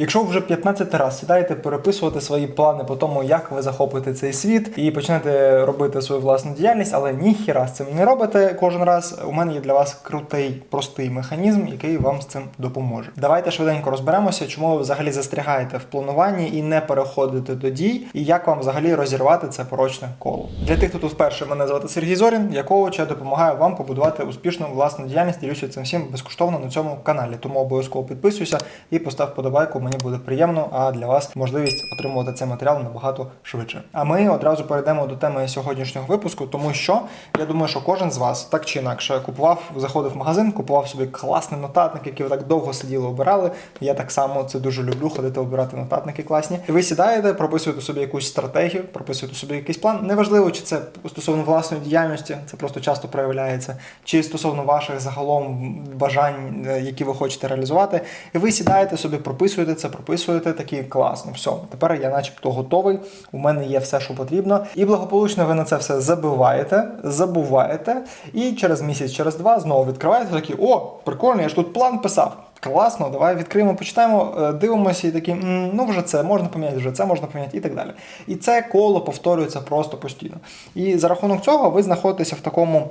Якщо ви вже 15 раз сідаєте переписувати свої плани по тому, як ви захопите цей світ, і почнете робити свою власну діяльність, але ніхіра з цим не робите кожен раз. У мене є для вас крутий, простий механізм, який вам з цим допоможе. Давайте швиденько розберемося, чому ви взагалі застрягаєте в плануванні і не переходите до дій, і як вам взагалі розірвати це порочне коло. Для тих, хто тут вперше мене звати Сергій Зорін, я коуч, я допомагаю вам побудувати успішну власну діяльність. Ділюся цим всім безкоштовно на цьому каналі. Тому обов'язково підписуйся і постав подобайку. Мені буде приємно, а для вас можливість отримувати цей матеріал набагато швидше. А ми одразу перейдемо до теми сьогоднішнього випуску, тому що я думаю, що кожен з вас так чи інакше купував, заходив в магазин, купував собі класний нотатник, який ви так довго сиділи, обирали. Я так само це дуже люблю ходити обирати нотатники класні. І ви сідаєте, прописуєте собі якусь стратегію, прописуєте собі якийсь план. Неважливо, чи це стосовно власної діяльності, це просто часто проявляється, чи стосовно ваших загалом бажань, е, які ви хочете реалізувати. І ви сідаєте собі, прописуєте це, прописуєте такі класно. Все, тепер я, начебто, готовий. У мене є все, що потрібно. І благополучно ви на це все забиваєте, забуваєте, і через місяць, через два знову відкриваєте такі: о, прикольно, я ж тут план писав. Класно, давай відкриємо, почитаємо, е, дивимося і такі, ну вже це можна поміняти, вже це можна поміняти і так далі. І це коло повторюється просто постійно. І за рахунок цього ви знаходитеся в такому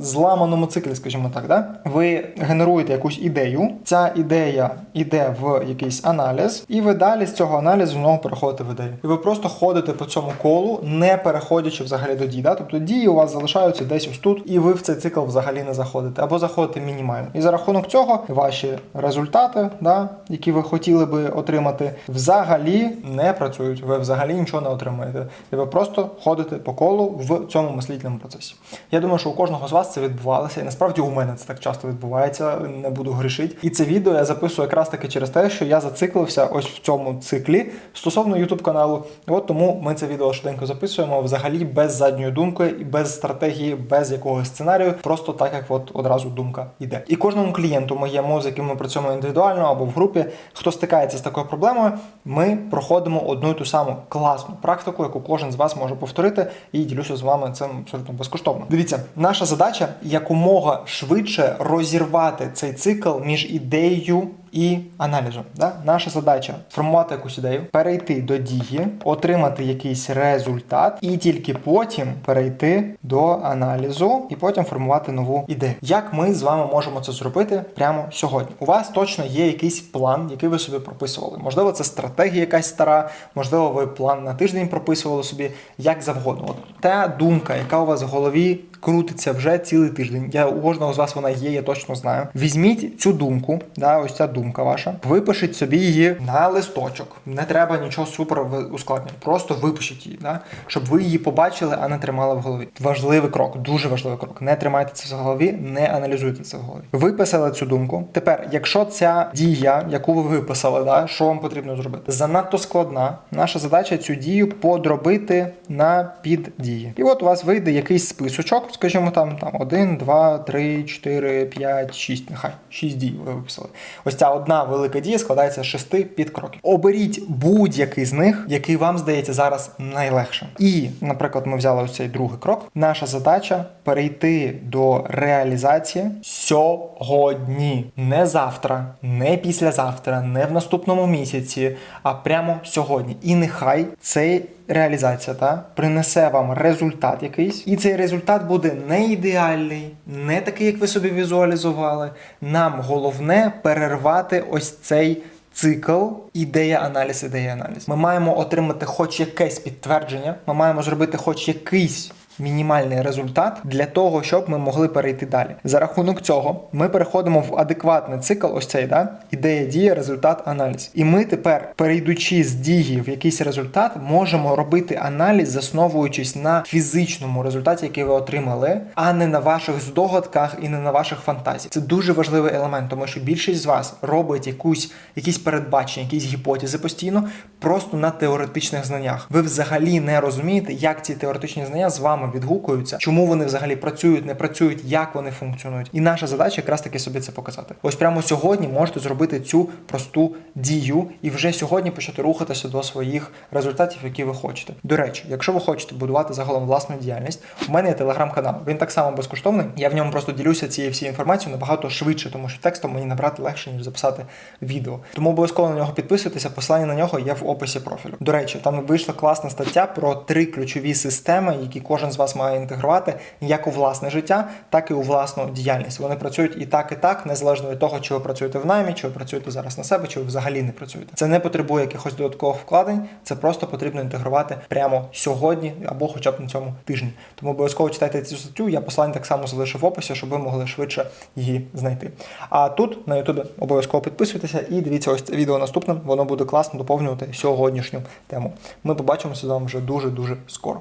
зламаному циклі, скажімо так. Да? Ви генеруєте якусь ідею, ця ідея йде в якийсь аналіз, і ви далі з цього аналізу знову переходите в ідею. І ви просто ходите по цьому колу, не переходячи взагалі до дій. Да? Тобто дії у вас залишаються десь ось тут, і ви в цей цикл взагалі не заходите, або заходите мінімально. І за рахунок цього ваші результати, да, які ви хотіли би отримати, взагалі не працюють. Ви взагалі нічого не отримаєте. І ви просто ходите по колу в цьому мислительному процесі. Я думаю, що у кожного з вас це відбувалося, і насправді у мене це так часто відбувається. Не буду грішити. І це відео я записую якраз таки через те, що я зациклився ось в цьому циклі стосовно YouTube каналу. От тому ми це відео швиденько записуємо взагалі без задньої думки, і без стратегії, без якогось сценарію, просто так як от одразу думка йде. І кожному клієнту моєму, з яким ми працюємо індивідуально або в групі, хто стикається з такою проблемою, ми проходимо одну і ту саму класну практику, яку кожен з вас може повторити, і ділюся з вами цим абсолютно безкоштовно. Дивіться, наша задача якомога швидше розірвати цей цикл між ідеєю і аналізом. Да? Наша задача формувати якусь ідею, перейти до дії, отримати якийсь результат, і тільки потім перейти до аналізу і потім формувати нову ідею. Як ми з вами можемо це зробити прямо сьогодні? У вас точно є якийсь план, який ви собі прописували. Можливо, це стратегія якась стара, можливо, ви план на тиждень прописували собі як завгодно. От та думка, яка у вас в голові крутиться вже цілий тиждень. Я у кожного з вас вона є, я точно знаю. Візьміть цю думку, да, ось ця думка ваша, випишіть собі її на листочок. Не треба нічого супер ускладнювати. Просто випишіть її, да, щоб ви її побачили, а не тримали в голові. Важливий крок, дуже важливий крок. Не тримайте це в голові, не аналізуйте це в голові. Виписали цю думку. Тепер, якщо ця дія, яку ви виписали, да, що вам потрібно зробити, занадто складна, наша задача цю дію подробити на піддії. І от у вас вийде якийсь списочок, скажімо, там, там 1, 2, 3, 4, 5, 6, нехай 6 дій ви виписали. Ось ця одна велика дія складається з шести підкроків. Оберіть будь-який з них, який вам здається зараз найлегшим. І, наприклад, ми взяли ось цей другий крок. Наша задача перейти до реалізації сьогодні, не завтра, не післязавтра, не в наступному місяці, а прямо сьогодні. І нехай цей реалізація та принесе вам результат якийсь, і цей результат буде не ідеальний, не такий, як ви собі візуалізували. Нам головне перервати ось цей. Цикл, ідея, аналіз, ідея, аналіз. Ми маємо отримати хоч якесь підтвердження, ми маємо зробити хоч якийсь мінімальний результат для того, щоб ми могли перейти далі. За рахунок цього ми переходимо в адекватний цикл, ось цей да? ідея, дія, результат, аналіз. І ми тепер, перейдучи з дії в якийсь результат, можемо робити аналіз, засновуючись на фізичному результаті, який ви отримали, а не на ваших здогадках і не на ваших фантазіях. Це дуже важливий елемент, тому що більшість з вас робить якусь якісь передбачення, якісь гіпотези постійно, просто на теоретичних знаннях. Ви взагалі не розумієте, як ці теоретичні знання з вами вам відгукуються, чому вони взагалі працюють, не працюють, як вони функціонують. І наша задача якраз таки собі це показати. Ось прямо сьогодні можете зробити цю просту дію і вже сьогодні почати рухатися до своїх результатів, які ви хочете. До речі, якщо ви хочете будувати загалом власну діяльність, у мене є телеграм-канал. Він так само безкоштовний. Я в ньому просто ділюся цією всією інформацією набагато швидше, тому що текстом мені набрати легше ніж записати відео. Тому обов'язково на нього підписуйтеся. Посилання на нього є в описі профілю. До речі, там вийшла класна стаття про три ключові системи, які кожен з вас має інтегрувати як у власне життя, так і у власну діяльність. Вони працюють і так, і так, незалежно від того, чи ви працюєте в наймі, чи ви працюєте зараз на себе, чи ви взагалі не працюєте. Це не потребує якихось додаткових вкладень, це просто потрібно інтегрувати прямо сьогодні або хоча б на цьому тижні. Тому обов'язково читайте цю статтю. Я посилання так само залишив в описі, щоб ви могли швидше її знайти. А тут на Ютубі обов'язково підписуйтеся і дивіться ось це відео наступним. Воно буде класно доповнювати сьогоднішню тему. Ми побачимося з вами вже дуже дуже скоро.